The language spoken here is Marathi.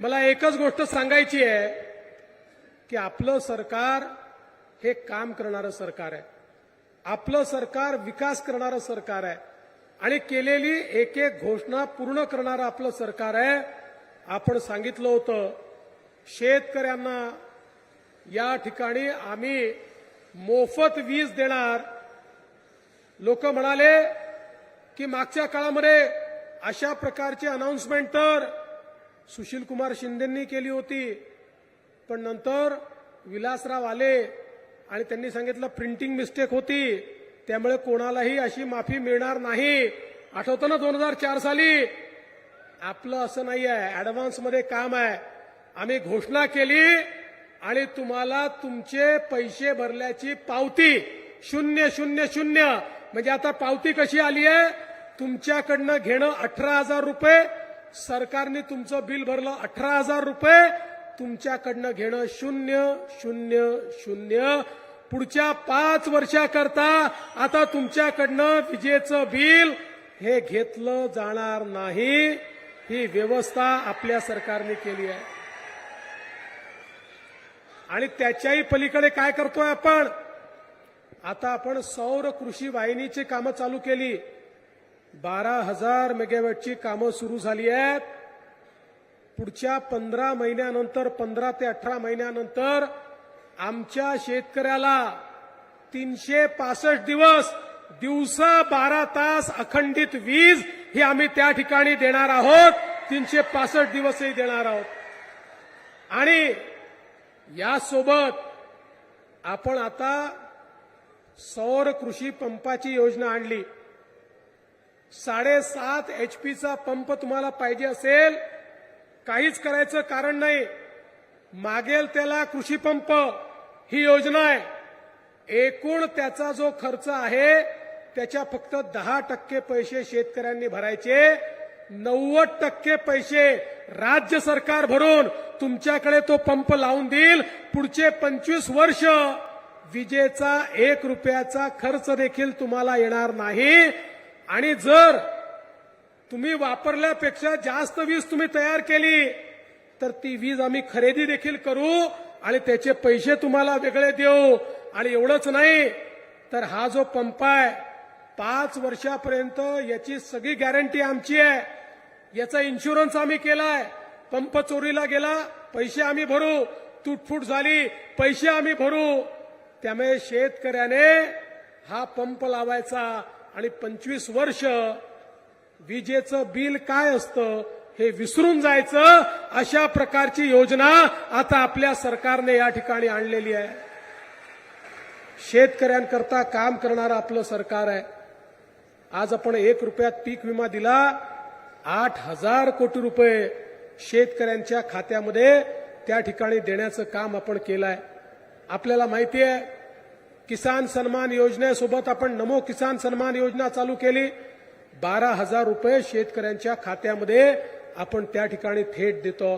मला एकच गोष्ट सांगायची आहे की आपलं सरकार हे काम करणारं सरकार आहे. आपलं सरकार विकास करणारं सरकार आहे. आणि केलेली एक एक घोषणा पूर्ण करणारं आपलं सरकार आहे. आपण सांगितलं होतं शेतकऱ्यांना या ठिकाणी आम्ही मोफत वीज देणार. लोक म्हणाले की मागच्या काळामध्ये अशा प्रकारचे अनाऊन्समेंट तर सुशील कुमार शिंदेंनी केली होती. पण नंतर विलासराव आले आणि त्यांनी सांगितलं प्रिंटिंग मिस्टेक होती. त्यामुळे कोणालाही अशी माफी मिळणार नाही. आठवतं ना दोन हजार चार साली? आपलं असं नाही आहे ऍडव्हान्समध्ये काम आहे. आम्ही घोषणा केली आणि तुम्हाला तुमचे पैसे भरल्याची पावती शून्य शून्य शून्य. म्हणजे आता पावती कशी आली आहे तुमच्याकडनं घेणं अठरा हजार रुपये सरकारने तुमचं बिल भरलं अठरा हजार रुपये तुमच्याकडनं घेणं शून्य शून्य शून्य. पुढच्या पाच वर्षाकरता आता तुमच्याकडनं विजेचं बिल हे घेतलं जाणार नाही. ही व्यवस्था आपल्या सरकारने केली आहे. आणि त्याच्याही पलीकडे काय करतोय आपण? आता आपण सौर कृषी वाहिनीची कामं चालू केली. बारा हजार मेगावॅटची कामं सुरू झाली आहेत. पुढच्या पंधरा महिन्यानंतर पंधरा ते अठरा महिन्यानंतर आमच्या शेतकऱ्याला तीनशे पासष्ट दिवस दिवसा बारा तास अखंडित वीज ही आम्ही त्या ठिकाणी देणार आहोत. तीनशे पासष्ट दिवसही देणार आहोत. आणि यासोबत आपण आता सौर कृषी पंपाची योजना आणली. साडेसात एच पीचा पंप तुम्हाला पाहिजे असेल काहीच करायचं कारण नाही. मागेल त्याला कृषी पंप. ही योजना आहे. एकूण त्याचा जो खर्च आहे त्याच्या फक्त दहा टक्के पैसे शेतकऱ्यांनी भरायचे. नव्वद टक्के पैसे राज्य सरकार भरून तुमच्याकडे तो पंप लावून देईल. पुढचे पंचवीस वर्ष विजेचा एक रुपयाचा खर्च देखील तुम्हाला येणार नाही. आणि जर तुम्ही वापरल्यापेक्षा जास्त वीज तुम्ही तयार केली तर ती वीज आम्ही खरेदी देखील करू आणि त्याचे पैसे तुम्हाला वेगळे देऊ. आणि एवढंच नाही तर हा जो पंप आहे पाच वर्षापर्यंत याची सगळी गॅरंटी आमची आहे. याचा इन्शुरन्स आम्ही केलाय. पंप चोरीला गेला पैसे आम्ही भरू. तुटफूट झाली पैसे आम्ही भरू. त्यामुळे शेतकऱ्याने हा पंप लावायचा. आणि पंचवीस वर्ष विजेचं बिल काय असतं हे विसरून जायचं अशा प्रकारची योजना आता आपल्या सरकारने या ठिकाणी आणलेली आहे. शेतकऱ्यांकरता काम करणारं आपलं सरकार आहे. आज आपण एक रुपयात पीक विमा दिला आठ हजार कोटी रुपये शेतकऱ्यांच्या खात्यामध्ये त्या ठिकाणी देण्याचं काम आपण केलं आहे आपल्याला माहिती आहे किसान सन्मान योजनेसोबत आपण नमो किसान सन्मान योजना चालू केली. बारा हजार रुपये शेतकऱ्यांच्या खात्यामध्ये आपण त्या ठिकाणी थेट देतो.